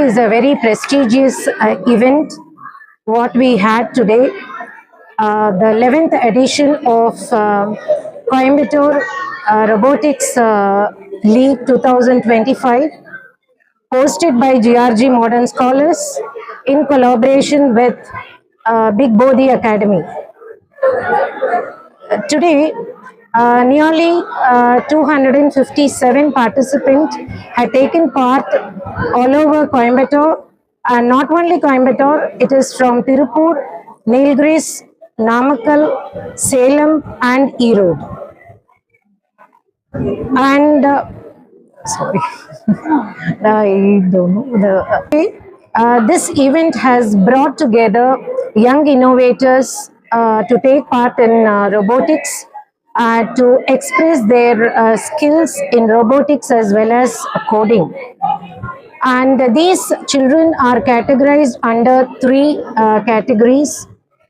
is a very prestigious uh, event what we had today. Uh, the 11th edition of uh, Coimbatore uh, Robotics uh, League 2025 hosted by GRG Modern Scholars in collaboration with uh, Big Bodhi Academy. Uh, Today, uh, nearly uh, 257 participants had taken part all over Coimbatore and not only Coimbatore, it is from Tirupur, Nilgiris, Namakkal, Salem and Erode. And uh, sorry, I don't know the. Uh, this event has brought together young innovators uh, to take part in uh, robotics, uh, to express their uh, skills in robotics as well as coding. And these children are categorized under three uh, categories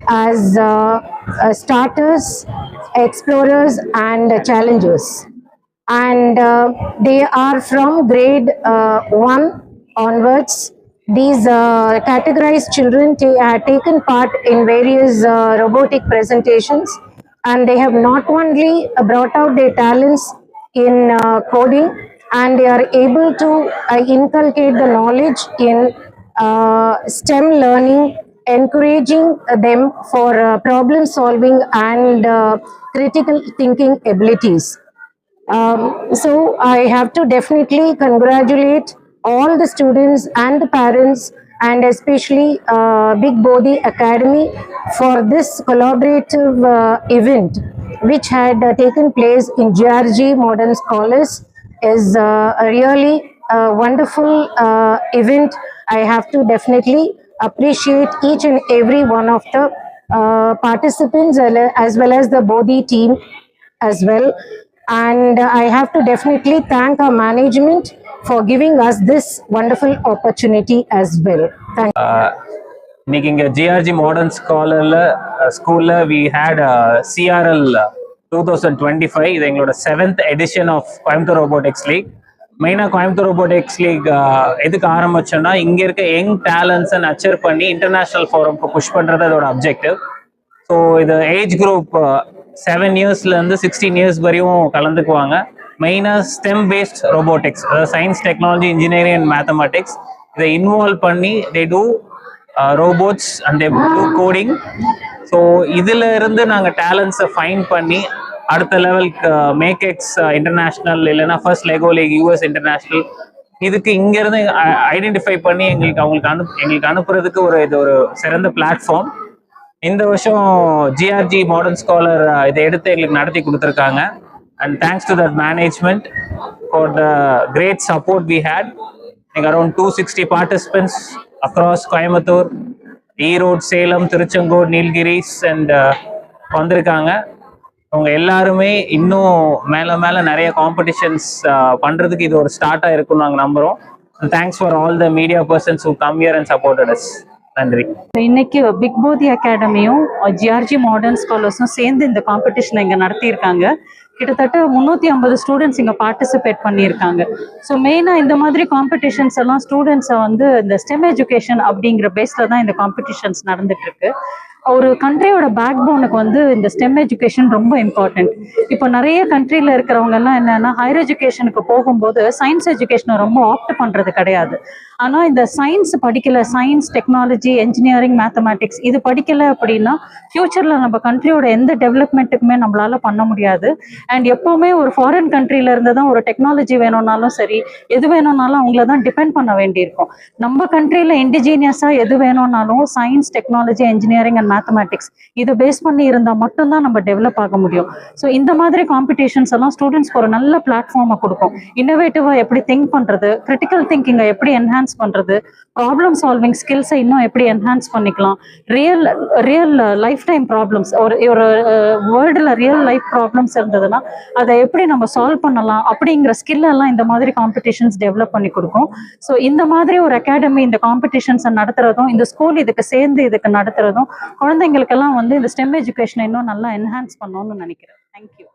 as uh, uh, starters, explorers, and challengers and uh, they are from grade uh, 1 onwards. These uh, categorized children have taken part in various uh, robotic presentations and they have not only brought out their talents in uh, coding and they are able to uh, inculcate the knowledge in uh, STEM learning, encouraging them for uh, problem solving and uh, critical thinking abilities. Um, so I have to definitely congratulate all the students and the parents and especially uh, Big Bodhi Academy for this collaborative uh, event which had uh, taken place in GRG Modern Scholars is uh, a really uh, wonderful uh, event. I have to definitely appreciate each and every one of the uh, participants as well as the Bodhi team as well. And I have to definitely thank our management for giving us this wonderful opportunity as well Thank uh, இன்னைக்கு இங்க GRG modern ஸ்காலர்ல ஸ்கூல்ல we had CRL two thousand twenty five இது எங்களோட seventh edition of Coimbatore robotics league மெயினாக Coimbatore robotics league எதுக்கு ஆரம்பிச்சோன்னா இங்க இருக்க யங் டேலண்ட்ஸை நச்சர் பண்ணி இன்டர்நேஷனல் ஃபோரம்க்கு புஷ் பண்றது அதோட அப்ஜெக்டிவ் ஸோ இது ஏஜ் குரூப் செவன் இயர்ஸ்ல இருந்து சிக்ஸ்டீன் இயர்ஸ் வரையும் கலந்துக்குவாங்க. மெயினாக ஸ்டெம் பேஸ்ட் ரோபோட்டிக்ஸ் அதாவது science technology engineering and mathematics இதை இன்வால்வ் பண்ணி they do robots and do coding so இதில் இருந்து நாங்கள் டேலண்ட்ஸை ஃபைன் பண்ணி அடுத்த லெவலுக்கு மேக் எக்ஸ் இன்டர்நேஷ்னல் இல்லைன்னா first Lego league US international இதுக்கு இங்கேருந்து ஐடென்டிஃபை uh, பண்ணி எங்களுக்கு அவங்களுக்கு அனு எங்களுக்கு அனுப்புறதுக்கு ஒரு இது ஒரு சிறந்த பிளாட்ஃபார்ம் இந்த வருஷம் ஜிஆர்ஜி மாடர்ன் ஸ்காலர் இதை எடுத்து எங்களுக்கு நடத்தி கொடுத்துருக்காங்க. And thanks to that management for the great support we had எங்க around two sixty participants across Coimbatore Erode Salem Tiruchengode Nilgiris and வந்திருக்காங்க. அவங்க எல்லாருமே இன்னும் மேல மேல நிறைய காம்படிஷன்ஸ் பண்றதுக்கு இது ஒரு ஸ்டார்ட்டாக இருக்கும்னு நாங்க நம்புறோம். Thanks for all the media persons who come here and supported us நன்றி. இன்னைக்கு பிக் போதி அகாடமியும் ஜிஆர்ஜி மாடர்ன் ஸ்காலர்ஸும் சேர்ந்து இந்த காம்படிஷன் இங்கே நடத்தியிருக்காங்க. கிட்டத்தட்ட முந்நூற்றி ஐம்பது ஸ்டூடெண்ட்ஸ் இங்கே பார்ட்டிசிபேட் பண்ணியிருக்காங்க. ஸோ மெயினாக இந்த மாதிரி காம்படிஷன்ஸ் எல்லாம் ஸ்டூடெண்ட்ஸை வந்து இந்த ஸ்டெம் எஜுகேஷன் அப்படிங்கிற பேஸில் தான் இந்த காம்படிஷன்ஸ் நடந்துட்டு இருக்கு. ஒரு கண்ட்ரியோட பேக் போனுக்கு வந்து இந்த ஸ்டெம் எஜுகேஷன் ரொம்ப இம்பார்ட்டன்ட் இப்போ நிறைய கண்ட்ரியில் இருக்கிறவங்க எல்லாம் என்னன்னா ஹையர் எஜுகேஷனுக்கு போகும்போது சயின்ஸ் எஜுகேஷனை ரொம்ப ஆப்ட் பண்ணுறது கிடையாது. ஆனால் இந்த சயின்ஸ் படிக்கல சயின்ஸ் டெக்னாலஜி என்ஜினியரிங் மேத்தமேட்டிக்ஸ் இது படிக்கல அப்படின்னா ஃபியூச்சரில் நம்ம கண்ட்ரியோட எந்த டெவலப்மெண்ட்டுக்குமே நம்மளால பண்ண முடியாது. அண்ட் எப்போவுமே ஒரு ஃபாரின் கண்ட்ரில இருந்து தான் ஒரு டெக்னாலஜி வேணும்னாலும் சரி எது வேணும்னாலும் அவங்கள தான் டிபெண்ட் பண்ண வேண்டியிருக்கும். நம்ம கண்ட்ரியில் இண்டிஜீனியஸாக எது வேணும்னாலும் science technology engineering and mathematics இதை பேஸ் பண்ணி இருந்தால் மட்டும்தான் நம்ம டெவலப் ஆக முடியும். ஸோ இந்த மாதிரி காம்படிஷன்ஸ் எல்லாம் ஸ்டூடெண்ட்ஸ்க்கு ஒரு நல்ல பிளாட்ஃபார்மை கொடுக்கும். இன்னோவேட்டிவாக எப்படி திங்க் பண்ணுறது கிரிட்டிக்கல் திங்கிங்கை எப்படி என்ஹான்ஸ் பண்ணுறது ப்ராப்ளம் சால்விங் ஸ்கில்ஸை இன்னும் எப்படி என்ஹான்ஸ் பண்ணிக்கலாம். Real real life time problems ஒரு ஒரு வேர்ல்டில் ரியல் லைஃப் ப்ராப்ளம்ஸ் இருந்ததுன்னா அதை எப்படி நம்ம சால்வ் பண்ணலாம் அப்படிங்கிற ஸ்கில்லெல்லாம் இந்த மாதிரி காம்படிஷன்ஸ் டெவலப் பண்ணி கொடுக்கும். ஸோ இந்த மாதிரி ஒரு அகாடமி இந்த காம்படிஷன்ஸை நடத்துறதும் இந்த ஸ்கூல் இதுக்கு சேர்ந்து இதுக்கு நடத்துறதும் குழந்தைங்களுக்கெல்லாம் வந்து இந்த ஸ்டெம் எஜுகேஷனை இன்னும் நல்லா என்ஹான்ஸ் பண்ணணும்னு நினைக்கிறேன். தேங்க்யூ